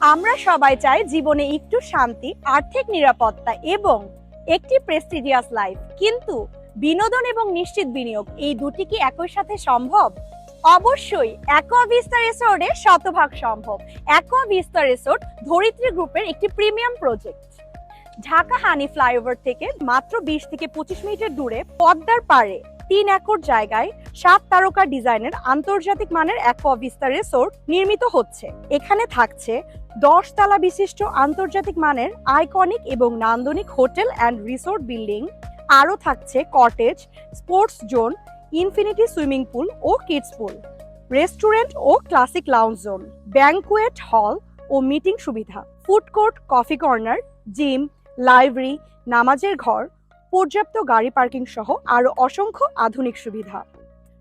আমরা সবাই চাই জীবনে একটু শান্তি, আর্থিক নিরাপত্তা এবং একটি প্রেস্টিজিয়াস লাইফ কিন্তু বিনোদন এবং নিশ্চিত বিনিয়োগ, এই দুটি কি একই সাথে সম্ভব? অবশ্যই অ্যাকোয়া ভিস্তা রিসোর্টে শতভাগ সম্ভব। অ্যাকোয়া ভিস্তা রিসোর্ট ধরিত্রী গ্রুপের একটি premium project Dhaka Hanif flyover থেকে মাত্র বিশ থেকে পঁচিশ মিনিটের দূরে, পদ্মার পাড়ে তিন একর জায়গায় সাত তারকা ডিজাইনের আন্তর্জাতিক মানের অ্যাকোয়া ভিস্তা রিসোর্ট নির্মিত হচ্ছে। এখানে থাকছে দশ তালা বিশিষ্ট আন্তর্জাতিক মানের আইকনিক এবং নান্দনিক হোটেল অ্যান্ড রিসোর্ট বিল্ডিং আরও থাকছে cottage sports zone infinity swimming pool ও কিডস পুল রেস্টুরেন্ট ও classic lounge zone banquet hall ও মিটিং সুবিধা। Food court coffee corner gym library, নামাজের ঘর, পর্যাপ্ত গাড়ি পার্কিং সহ আরও অসংখ্য আধুনিক সুবিধা।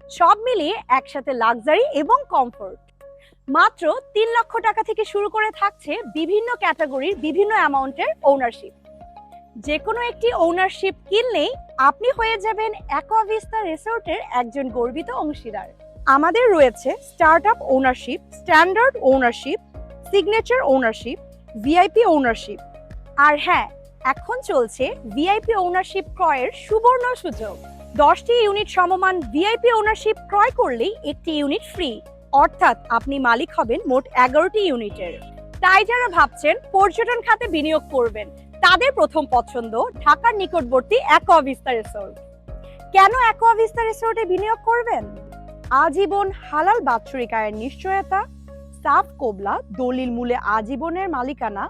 সব মিলিয়ে একসাথে লাক্সারি এবং কমফোর্ট। মাত্র তিন লক্ষ টাকা থেকে শুরু করে থাকছে বিভিন্ন ক্যাটাগরির বিভিন্ন অ্যামাউন্টের ওনারশিপ যে কোনো একটি ওনারশিপ কিনলেই আপনি হয়ে যাবেন অ্যাকোয়াভিস্তা রিসোর্টের একজন গর্বিত অংশীদার। আমাদের রয়েছে start up ownership standard ownership signature ownership VIP ownership আর হ্যাঁ এখন চলছে ভিআইপি ওনারশিপ ক্রয়ের সুবর্ণ সুযোগ। দশটি ইউনিট সমমান ভিআইপি ওনারশিপ ক্রয় করলেই একটি ইউনিট ফ্রি অর্থাৎ আপনি মালিক হবেন মোট এগারোটি ইউনিটের তাই যারা ভাবছেন পর্যটন খাতে বিনিয়োগ করবেন, তাদের প্রথম পছন্দ ঢাকার নিকটবর্তী অ্যাকোয়াভিস্তা রিসোর্ট কেন অ্যাকোয়াভিস্তা রিসোর্টে বিনিয়োগ করবেন? আজীবন হালাল বাৎসরিক আয়ের নিশ্চয়তা, সাফ কোবলা, দলিল মূলে আজীবনের মালিকানা,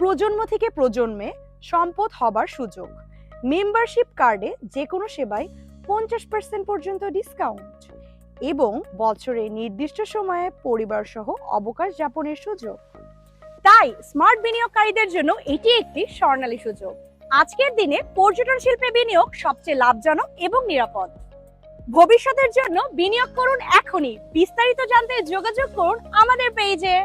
প্রজন্ম থেকে প্রজন্মে সম্পদ হবার সুযোগ। মেম্বারশিপ কার্ডে যে কোনো সেবায় পঞ্চাশ পার্সেন্ট পর্যন্ত ডিসকাউন্ট এবং বছরে নির্দিষ্ট সময়ে পরিবার সহ অবকাশ যাপনের সুযোগ। তাই স্মার্ট বিনিয়োগকারীদের জন্য এটি একটি স্বর্ণালী সুযোগ। আজকের দিনে পর্যটন শিল্পে বিনিয়োগ সবচেয়ে লাভজনক এবং নিরাপদ। ভবিষ্যতের জন্য বিনিয়োগ করুন এখনই। বিস্তারিত জানতে যোগাযোগ করুন আমাদের পেজে